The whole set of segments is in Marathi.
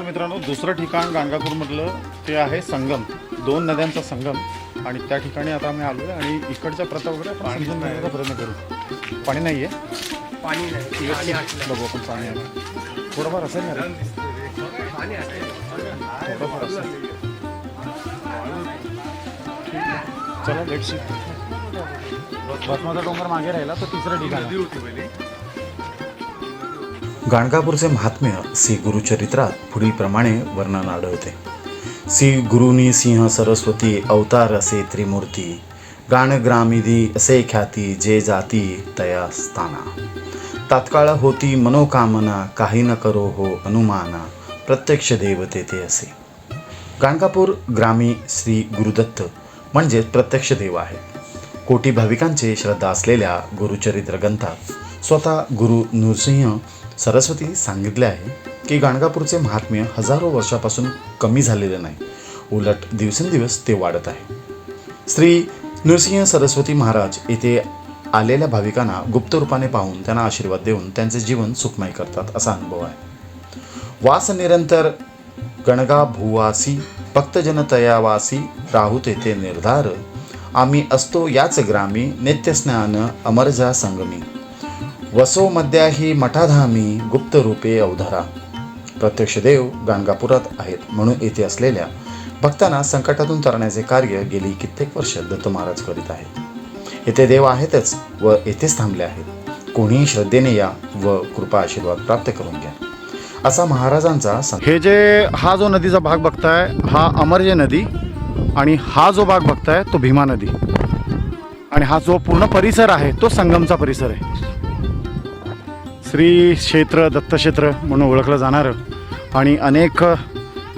नमस्कार मित्रांनो. दुसरं ठिकाण गाणगापूरमधलं ते आहे संगम. दोन नद्यांचा संगम. आणि त्या ठिकाणी आता आम्ही आलो आहे आणि इकडच्या प्रथा वगैरे आपण समजून घेण्याचा प्रयत्न करू. पाणी नाही आहे पाणी नाही. पाणी बघू आपण पाणी आहे थोडंफार असेल ना? पाणी थोडंफार असेल. चला लेट सी भस्माचा डोंगर मागे राहिला तो तिसरं ठिकाण गाणगापूरचे महात्म्य श्री गुरुचरित्रात पुढीलप्रमाणे वर्णन आढळते. श्री गुरुनी सिंह सरस्वती अवतार असे त्रिमूर्ती गाणग्रामिदी असे ख्याती जे जाती तया स्थाना. तात्काळ होती मनोकामना काही न करो हो अनुमाना प्रत्यक्ष देवते ते असे. गाणगापूर ग्रामी श्री गुरुदत्त म्हणजेच प्रत्यक्ष देव आहे. कोटी भाविकांचे श्रद्धा असलेल्या गुरुचरित्र ग्रंथात स्वतः गुरु नृसिंह सरस्वती सांगितले आहे की गाणगापूरचे महात्म्य हजारो वर्षापासून कमी झालेले नाही. उलट दिवसेंदिवस ते वाढत आहे. श्री नृसिंह सरस्वती महाराज येथे आलेल्या भाविकांना गुप्त रूपाने पाहून त्यांना आशीर्वाद देऊन त्यांचे जीवन सुखमय करतात असा अनुभव आहे. वास निरंतर गणगा भुवासी भक्तजनतयावासी राहू तेथे निर्धार आम्ही असतो याच ग्रामी नित्यस्नान अमरजा संगमी. वसो मध्याही मठाधामी गुप्त रूपे अवधारा. प्रत्यक्ष देव गाणगापुरात आहेत म्हणून येथे असलेल्या भक्तांना संकटातून तरण्याचे कार्य गेली कित्येक वर्ष दत्त महाराज करीत आहेत. येथे देव आहेतच व येथेच थांबले आहेत. कोणीही श्रद्धेने या व कृपा आशीर्वाद प्राप्त करून घ्या. असा महाराजांचा हे जे हा जो नदीचा भाग बघताय हा अमरजे नदी आणि हा जो भाग बघताय तो भीमा नदी. आणि हा जो पूर्ण परिसर आहे तो संगमचा परिसर आहे. श्री क्षेत्र दत्तक्षेत्र म्हणून ओळखलं जाणारं. आणि अनेक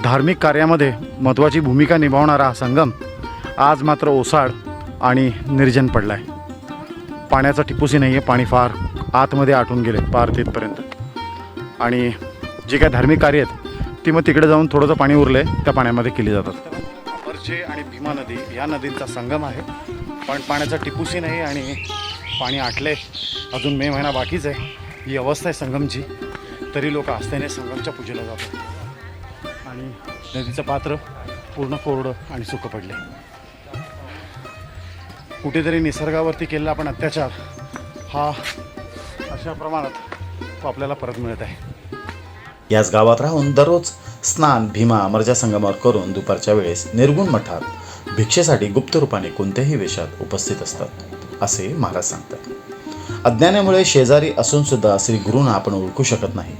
धार्मिक कार्यामध्ये महत्त्वाची भूमिका निभावणारा हा संगम आज मात्र ओसाड आणि निर्जन पडला आहे पाण्याचा टिपूसही नाही आहे पाणी फार आतमध्ये आटून गेले पार तिथपर्यंत. आणि जी काय धार्मिक कार्य आहेत ती मग तिकडे जाऊन थोडंसं पाणी उरलं आहे त्या पाण्यामध्ये केली जातात. वरचे आणि भीमा नदी या नदींचा संगम आहे. पण पाण्याचा टिपूसही नाही आणि पाणी आटले अजून मे महिना बाकीच आहे. ही अवस्था आहे संगमची. तरी लोक आस्थेने संगमच्या पूजेला जातात. आणि नदीचं पात्र पूर्ण कोरडं आणि सुकं पडले कुठेतरी निसर्गावरती केलेला आपण अत्याचार हा अशा प्रमाणात तो आपल्याला परत मिळत आहे. याच गावात राहून दररोज स्नान भीमा अमरजा संगमावर करून दुपारच्या वेळेस निर्गुण मठात भिक्षेसाठी गुप्त रूपाने कोणत्याही वेशात उपस्थित असतात असे महाराज सांगतात. अज्ञानामुळे शेजारी असून सुद्धा श्री गुरुंना आपण ओळखू शकत नाही.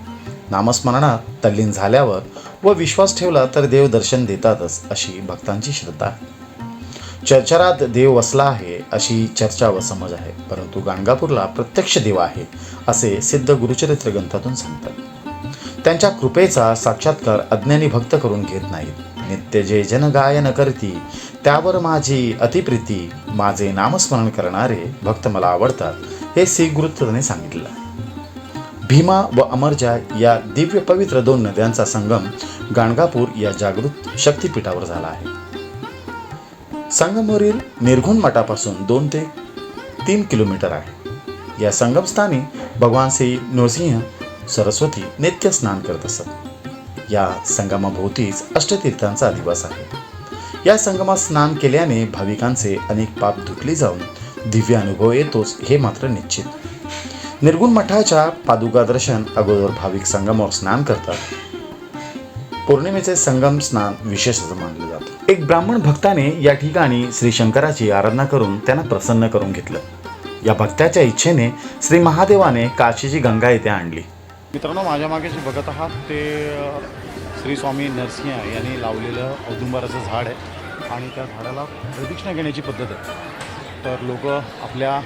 नामस्मरणात तल्लीन झाल्यावर व विश्वास ठेवला तर देव दर्शन देतातच अशी भक्तांची श्रद्धा. आहे चर्चरात देव वसला आहे अशी चर्चा व समज आहे परंतु गाणगापूरला प्रत्यक्ष देव आहे असे सिद्ध गुरुचरित्र ग्रंथातून सांगतात. त्यांच्या कृपेचा साक्षात्कार अज्ञानी भक्त करून घेत नाहीत. नित्य जे जन गायन करती त्यावर माझी अतिप्रीती माझे नामस्मरण करणारे भक्त मला आवडतात. हे श्री सांगितलं. आहे. भीमा व अमरजा या दिव्य पवित्र दोन नद्यांचा संगम गाणगापूर या जागृत शक्तिपीठावर झाला आहे. संगमवरील निर्घुण मठापासून दोन ते तीन किलोमीटर आहे. या संगमस्थानी भगवान श्री नृसिंह सरस्वती नित्य स्नान करत असत. या संगमाभोवतीच अष्टतीर्थांचा अधिवास आहे. या संगमात स्नान केल्याने भाविकांचे अनेक पाप धुतले जाऊन दिव्य अनुभव येतोच हे मात्र निश्चित. निर्गुण मठाच्या पादुका दर्शन अगोदर भाविक संगमावर स्नान करतात. पौर्णिमेचे संगम स्नान विशेष असं मानलं जातं. एक ब्राह्मण भक्ताने या ठिकाणी श्री शंकराची आराधना करून त्यांना प्रसन्न करून घेतलं. या भक्ताच्या इच्छेने श्री महादेवाने काशीची गंगा येथे आणली. मित्रांनो माझ्या मागे जे बघत आहात ते श्री स्वामी नरसिंह यांनी लावलेलं औदुंबराचं झाड आहे आणि त्या झाडाला प्रदक्षिणा घेण्याची पद्धत आहे. तर लोक आपल्या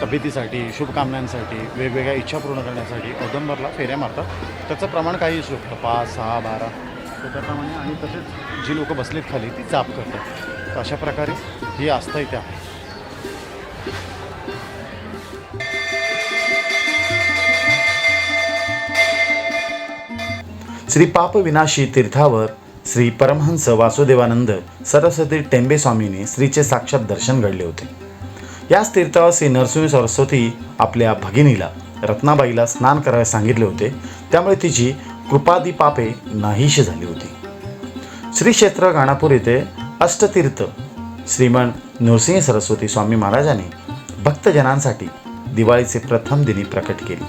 तब्येतीसाठी शुभकामनांसाठी वेगवेगळ्या इच्छा पूर्ण करण्यासाठी औदंबरला फेऱ्या मारतात. त्याचं प्रमाण काही असू शकतं. पाच सहा बारा तर त्याप्रमाणे. आणि तसेच जी लोकं बसलीत खाली ती जाप करतात. तर अशा प्रकारे ही आस्था इथे आहे. श्री पाप विनाशी तीर्थावर श्री परमहंस वासुदेवानंद सरस्वती टेंबे स्वामीने श्रीचे साक्षात दर्शन घडले होते. याच तीर्थावर श्री नरसिंह सरस्वती आपल्या भगिनीला रत्नाबाईला स्नान करायला सांगितले होते. त्यामुळे तिची कृपादी पापे नाहीशी झाली होती. श्री क्षेत्र गाणापूर येथे अष्टतीर्थ श्रीमन नृसिंह सरस्वती स्वामी महाराजांनी भक्तजनांसाठी दिवाळीचे प्रथम दिनी प्रकट केले.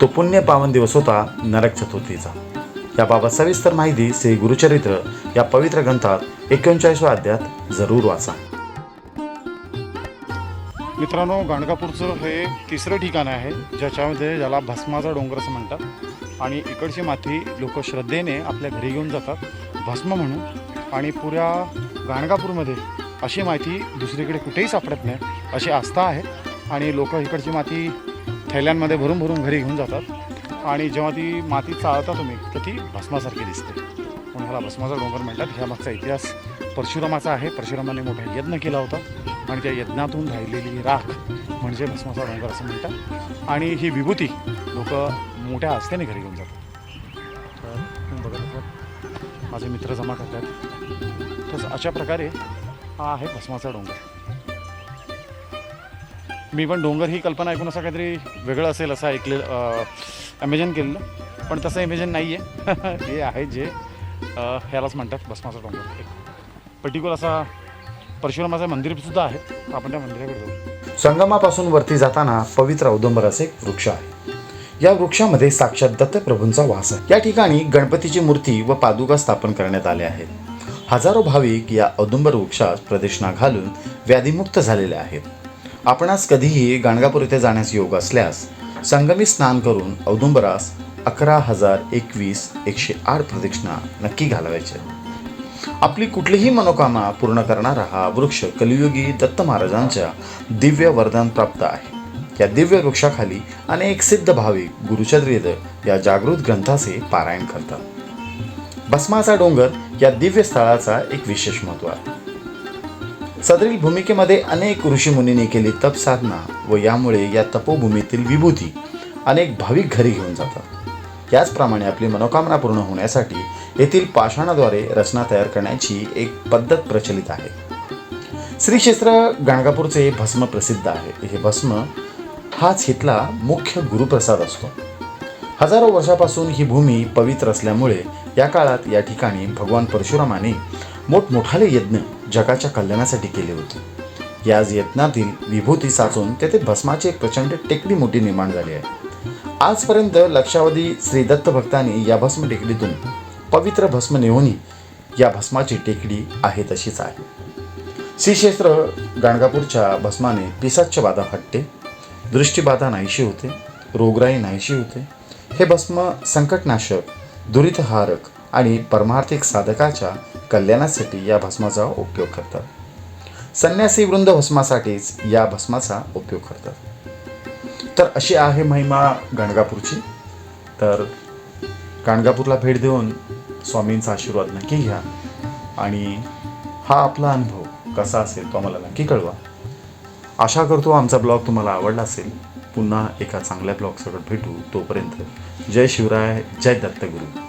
तो पुण्य पावन दिवस होता नरक चतुर्थीचा. याबाबत सविस्तर माहिती श्री गुरुचरित्र या पवित्र ग्रंथात एकोणचाळीसव्या अध्यात जरूर वाचा. मित्रांनो गाणगापूरचं हे तिसरं ठिकाण आहे ज्याच्यामध्ये ज्याला भस्माचा डोंगर असं म्हणतात. आणि इकडची माती लोक श्रद्धेने आपल्या घरी घेऊन जातात भस्म म्हणून. आणि पुऱ्या गाणगापूरमध्ये अशी माहिती दुसरीकडे कुठेही सापडत नाही अशी आस्था आहे. आणि लोक इकडची माती थैल्यांमध्ये भरून भरून घरी घेऊन जातात. आणि जेव्हा ती माती चाळता तुम्ही तर ती भस्मासारखी दिसते. म्हणून ह्याला भस्माचा डोंगर म्हणतात ह्या मागचा इतिहास परशुरामाचा आहे. परशुरामाने मोठा यज्ञ केला होता आणि त्या यज्ञातून राहिलेली राख म्हणजे भस्माचा डोंगर असं म्हणतात. आणि ही विभूती लोक मोठ्या आस्थेने घरी घेऊन जातात. तर बघत माझे मित्र जमा करतात. तसं अशा प्रकारे हा आहे भस्माचा डोंगर. मी पण डोंगर ही कल्पना ऐकून असा काहीतरी वेगळं असेल असं ऐकलेलं ॲमेझॉन केलेलं. पण तसं ॲमेझॉन नाही आहे हे आहे जे ह्यालाच म्हणतात भस्माचा डोंगर. एक पर्टिक्युलर असा परशुरामाचं मंदिरसुद्धा आहे. आपण त्या मंदिराकडे जाऊ. संगमापासून वरती जाताना पवित्र औदुंबराचे एक वृक्ष आहे. या वृक्षामध्ये साक्षात दत्तप्रभूंचा वास आहे. या ठिकाणी गणपतीची मूर्ती व पादुका स्थापन करण्यात आल्या आहेत. हजारो भाविक या औदुंबर वृक्षास प्रदक्षिणा घालून व्याधीमुक्त झालेले आहेत. आपणास कधीही गाणगापूर येथे जाण्यास योग असल्यास संगमी स्नान करून औदुंबरास अकरा हजार एकवीस एकशे आठ प्रदक्षिणा नक्की घालवायचे. आपली कुठलीही मनोकामना पूर्ण करणारा हा वृक्ष कलियुगी दत्त महाराजांच्या दिव्य वरदान प्राप्त आहे. या दिव्य वृक्षाखाली अनेक सिद्ध भाविक गुरुचरित या जागृत ग्रंथाचे पारायण करतात. भस्माचा डोंगर या दिव्य स्थळाचा एक विशेष महत्त्व आहे. सदरील भूमिकेमध्ये अनेक ऋषीमुनींनी केली तप साधना व यामुळे या तपोभूमीतील विभूती अनेक भाविक घरी घेऊन जातात. याचप्रमाणे आपली मनोकामना पूर्ण होण्यासाठी येथील पाषाणाद्वारे रचना तयार करण्याची एक पद्धत प्रचलित आहे. श्री क्षेत्र गाणगापूरचे भस्म प्रसिद्ध आहे. हे भस्म हाच इथला मुख्य गुरुप्रसाद असतो. हजारो वर्षापासून ही भूमी पवित्र असल्यामुळे या काळात या ठिकाणी भगवान परशुरामाने मोठमोठाले यज्ञ जगाच्या कल्याणासाठी केले होते. याच यज्ञातील विभूती साचून तेथे भस्माची एक प्रचंड टेकडी मोठी निर्माण झाली आहे. आजपर्यंत लक्षावधी श्री दत्त भक्तांनी या भस्म टेकडीतून पवित्र भस्म नेऊनही या भस्माची टेकडी आहे तशीच आहे. श्रीक्षेत्र गाणगापूरच्या भस्माने पिसाच्य बाधा हटते दृष्टीबाधा नाहीशी होते रोगराई नाहीशी होते. हे भस्म संकटनाशक दुरितहारक आणि परमार्थिक साधकाच्या कल्याणासाठी या भस्माचा उपयोग करतात. संन्यासी वृंद भस्मासाठीच या भस्माचा उपयोग करतात. तर अशी आहे महिमा गाणगापूरची. तर गाणगापूरला भेट देऊन स्वामींचा आशीर्वाद नक्की घ्या. आणि हा आपला अनुभव कसा असेल तो आम्हाला नक्की कळवा. आशा करतो आमचा ब्लॉग तुम्हाला आवडला असेल. पुन्हा एका चांगल्या ब्लॉगसोबत भेटू तोपर्यंत जय शिवराय जय दत्तगुरू.